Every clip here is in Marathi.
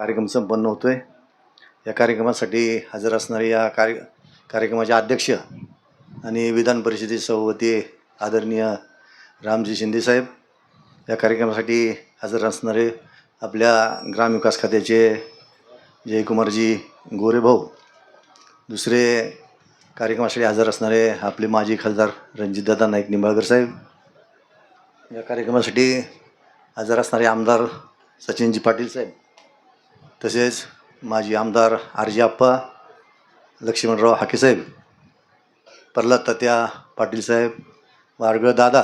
कार्यक्रम संपन्न होतोय. या कार्यक्रमासाठी हजर असणारे या कार्य कार्यक्रमाचे अध्यक्ष आणि विधान परिषदेचे सभापती आदरणीय रामजी शिंदेसाहेब या कार्यक्रमासाठी हजर असणारे आपल्या ग्रामविकास खात्याचे जयकुमारजी गोरेभाऊ दुसरे कार्यक्रमासाठी हजर असणारे आपले माजी खासदार रणजितदादा नाईक निंबाळकर साहेब या कार्यक्रमासाठी हजर असणारे आमदार सचिनजी पाटील साहेब तसेच माजी आमदार आरजीआप्पा लक्ष्मणराव हाकेसाहेब प्रल्हाद तात्या पाटील साहेब वारगळ दादा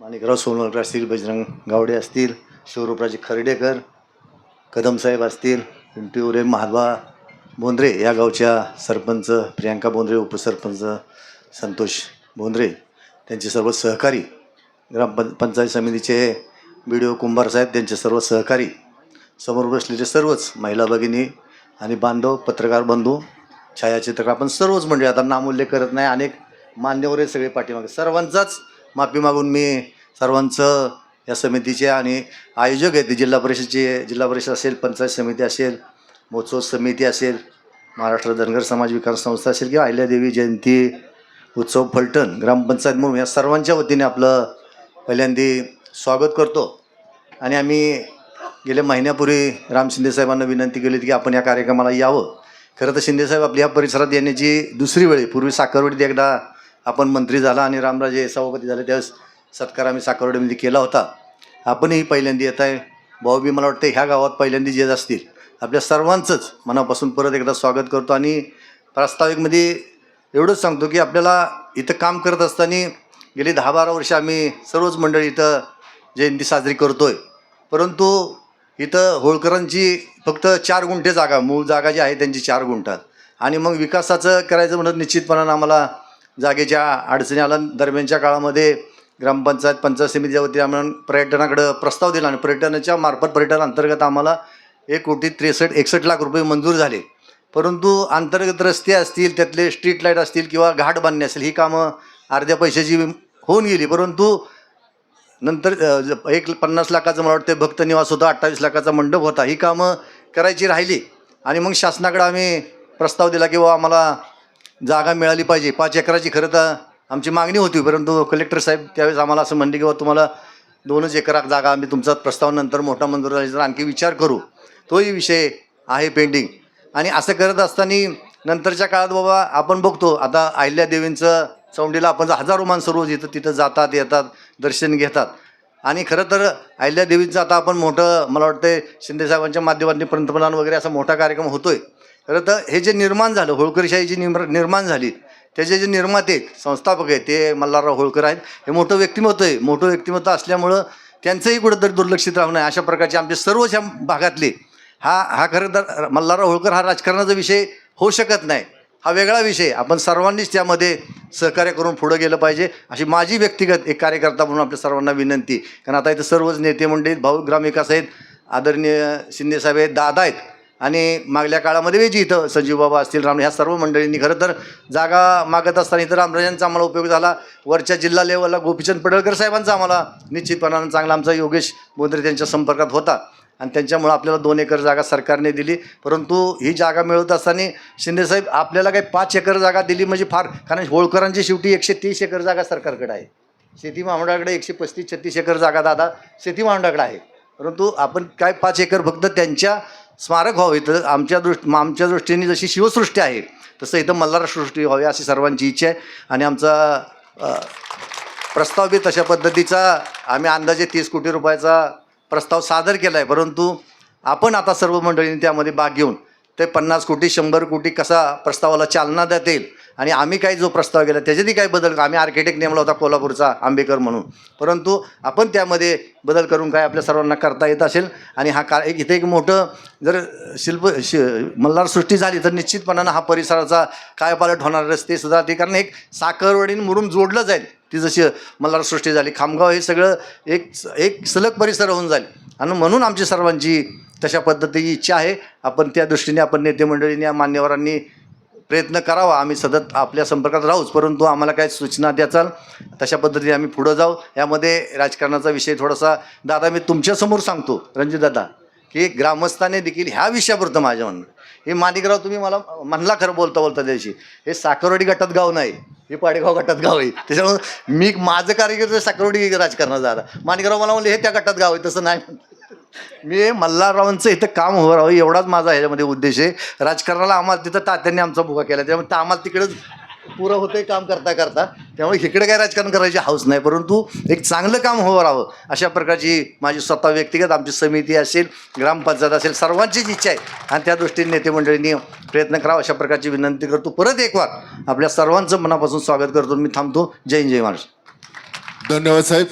माणिकराव सोनवलकर असतील बजरंग गावडे असतील शिवरूपराजे खर्डेकर कदमसाहेब असतील पिंटू उरे महादवा बोंद्रे या गावच्या सरपंच प्रियांका बोंद्रे उपसरपंच संतोष बोंद्रे त्यांचे सर्व सहकारी ग्राम पंचायत समितीचे बी डी ओ कुंभार साहेब त्यांचे सर्व सहकारी समोर बसलेले सर्वच महिला भगिनी आणि बांधव पत्रकार बंधू छायाचित्रकार आपण सर्वच म्हणजे आता नामोल्लेख करत नाही. अनेक मान्यवर सगळे पाठीमागे. सर्वांचाच माफी मागून मी सर्वांचं या समितीचे आणि आयोजक आहेत जिल्हा परिषदचे जिल्हा परिषद असेल पंचायत समिती असेल महोत्सव समिती असेल महाराष्ट्र धनगर समाज विकास संस्था असेल किंवा अहिल्यादेवी जयंती उत्सव फलटण ग्रामपंचायत म्हणून या सर्वांच्या वतीने आपलं पहिल्यांदी स्वागत करतो. आणि आम्ही गेल्या महिन्यापूर्वी राम शिंदे साहेबांना विनंती केली होती की आपण या कार्यक्रमाला यावं. खरं तर शिंदेसाहेब आपल्या या परिसरात येण्याची दुसरी वेळ पूर्वी साखरवडीत एकदा आपण मंत्री झाला आणि रामराजे सभापती झाले त्यावेळेस सत्कार आम्ही साखरवडीमध्ये केला होता. आपणही पहिल्यांदा येत आहे. भाऊबी मला वाटतं ह्या गावात पहिल्यांदा येत असतील. आपल्या सर्वांचंच मनापासून परत एकदा स्वागत करतो आणि प्रास्ताविकमध्ये एवढंच सांगतो की आपल्याला इथं काम करत असताना गेली दहा बारा वर्ष आम्ही सर्वच मंडळी इथं जयंती साजरी करतो आहे परंतु इथं होळकरांची फक्त चार गुंठे जागा मूळ जागा जी आहे त्यांची चार गुंठात आणि मग विकासाचं करायचं म्हणत निश्चितपणानं आम्हाला जागेच्या अडचणी आल्या. दरम्यानच्या काळामध्ये ग्रामपंचायत पंचायत समितीच्या वतीने आम्हाला पर्यटनाकडं प्रस्ताव दिला आणि पर्यटनाच्या मार्फत पर्यटन अंतर्गत आम्हाला एक कोटी त्रेसष्ट एकसष्ट लाख रुपये मंजूर झाले. परंतु अंतर्गत रस्ते असतील त्यातले स्ट्रीट लाइट असतील किंवा घाट बांधणे असेल ही कामं अर्ध्या पैशाची होऊन गेली. परंतु नंतर ज- एक पन्नास लाखाचं मला वाटतं भक्त निवास होता अठ्ठावीस लाखाचा मंडप होता. ही कामं करायची राहिली आणि मग शासनाकडे आम्ही प्रस्ताव दिला की बाबा आम्हाला जागा मिळाली पाहिजे. पाच एकराची खरं तर आमची मागणी होती परंतु कलेक्टर साहेब त्यावेळेस आम्हाला असं म्हणले की बाबा तुम्हाला दोनच एकराक जागा आम्ही तुमचा प्रस्ताव नंतर मोठा मंजूर झाला तर आणखी विचार करू तोही विषय आहे पेंडिंग. आणि असं करत असताना नंतरच्या काळात बाबा आपण बघतो आता अहिल्यादेवींचं चौंडीला आपण हजारो माणसं रोज इथं तिथं जातात येतात दर्शन घेतात. आणि खरं तर अहिल्यादेवीचं आता आपण मोठं मला वाटतं शिंदेसाहेबांच्या माध्यमातून पंतप्रधान वगैरे असा मोठा कार्यक्रम होतोय. खरं तर हे जे निर्माण झालं होळकरशाही जी निम निर्माण झाली त्याचे जे निर्माते आहेत, संस्थापक आहेत ते मल्हारराव होळकर आहेत हे मोठं व्यक्तिमत्व आहे. मोठं व्यक्तिमत्व असल्यामुळं त्यांचंही कुठंतरी दुर्लक्षित राहू नये अशा प्रकारचे आमचे सर्वच भागातले हा हा खरं तर मल्हारराव होळकर हा राजकारणाचा विषय होऊ शकत नाही. हा वेगळा विषय आपण सर्वांनीच त्यामध्ये सहकार्य करून पुढं गेलं पाहिजे. अशी माझी व्यक्तिगत एक कार्यकर्ता म्हणून आपल्या सर्वांना विनंती. कारण आता इथं सर्वच नेते मंडळी भाऊ ग्रामविकास आहेत आदरणीय शिंदेसाहेब आहेत दादा आहेत. आणि मागल्या काळामध्ये वेजी इथं संजीव बाबा असतील राम ह्या सर्व मंडळींनी खरं तर जागा मागत असताना इथं रामराजांचा आम्हाला उपयोग झाला. वरच्या जिल्हा लेवलला गोपीचंद पडळकर साहेबांचा आम्हाला निश्चितपणानं चांगला आमचा योगेश बोंद्रे त्यांच्या संपर्कात होता. आणि त्यांच्यामुळं आपल्याला दोन एकर जागा सरकारने दिली. परंतु ही जागा मिळवत असताना शिंदेसाहेब आपल्याला काही पाच एकर जागा दिली म्हणजे फार कारण होळकरांची शेवटी एकशे तीस एकर जागा सरकारकडे आहे. शेती महामंडळाकडे एकशे पस्तीस छत्तीस एकर जागा दादा शेती महामंडळाकडे आहे. परंतु आपण काय पाच एकर फक्त त्यांच्या स्मारक व्हावे तर आमच्या दृष्ट आमच्या दृष्टीने जशी शिवसृष्टी आहे तसं इथं मल्हार सृष्टी व्हावी अशी सर्वांची इच्छा आहे. आणि आमचा प्रस्ताव बी तशा पद्धतीचा आम्ही अंदाजे तीस कोटी रुपयाचा प्रस्ताव सादर केला आहे परंतु आपण आता सर्व मंडळींनी त्यामध्ये भाग घेऊन ते पन्नास कोटी शंभर कोटी कसा प्रस्तावाला चालना देता येईल आणि आम्ही काही जो प्रस्ताव केला त्याच्यातही काही बदल आम्ही आर्किटेक्ट नेमला होता कोल्हापूरचा आंबेकर म्हणून. परंतु आपण त्यामध्ये बदल करून काय आपल्या सर्वांना करता येत असेल? आणि हा का एक इथे एक मोठं जर शिल्प शि मल्हार सृष्टी झाली तर निश्चितपणानं हा परिसराचा काय पालट होणार रस्ते सुद्धा ते कारण एक साखरवडीन मुरुम जोडलं जाईल. ती जशी मल्हार सृष्टी झाली खामगाव हे सगळं एक एक सलग परिसर होऊन जाईल. आणि म्हणून आमची सर्वांची तशा पद्धतीची इच्छा आहे. आपण त्या दृष्टीने आपण नेते मंडळींनी या मान्यवरांनी प्रयत्न करावा. आम्ही सतत आपल्या संपर्कात राहूच परंतु आम्हाला काय सूचना द्याचाल तशा पद्धतीने आम्ही पुढं जाऊ. यामध्ये राजकारणाचा विषय थोडासा दादा मी तुमच्यासमोर सांगतो रणजित दादा की ग्रामस्थाने देखील ह्या विषयापुरतं माझ्या म्हणणं. हे माणिकराव तुम्ही मला म्हणला खरं बोलता बोलता त्याशी हे साखरवाडी गटात गाव नाही हे पाडेगाव गटात गाव आहे. त्याच्यामुळे मी माझं कार्यकर्ते साखरवाडी राजकारणात झाला माणिकराव मला म्हणले हे त्या गटात गाव आहे तसं नाही मी मल्हाररावांचं इथं काम उभं राहावं एवढाच माझा ह्याच्यामध्ये उद्देश आहे. राजकारणाला आम्हाला तिथं तात्यांनी आमचा भुगा केला त्यामुळे तर आम्हाला तिकडंच पुरं होतंय काम करता करता. त्यामुळे इकडे काय राजकारण करायची हाऊस नाही परंतु एक चांगलं काम उभं राहावं अशा प्रकारची माझी स्वतः व्यक्तिगत आमची समिती असेल ग्रामपंचायत असेल सर्वांचीच इच्छा आहे. आणि त्या दृष्टीने नेते मंडळींनी प्रयत्न करावा अशा प्रकारची विनंती करतो. परत एक वार आपल्या सर्वांचं मनापासून स्वागत करतो. मी थांबतो. जय जय महाराष्ट्र. धन्यवाद साहेब.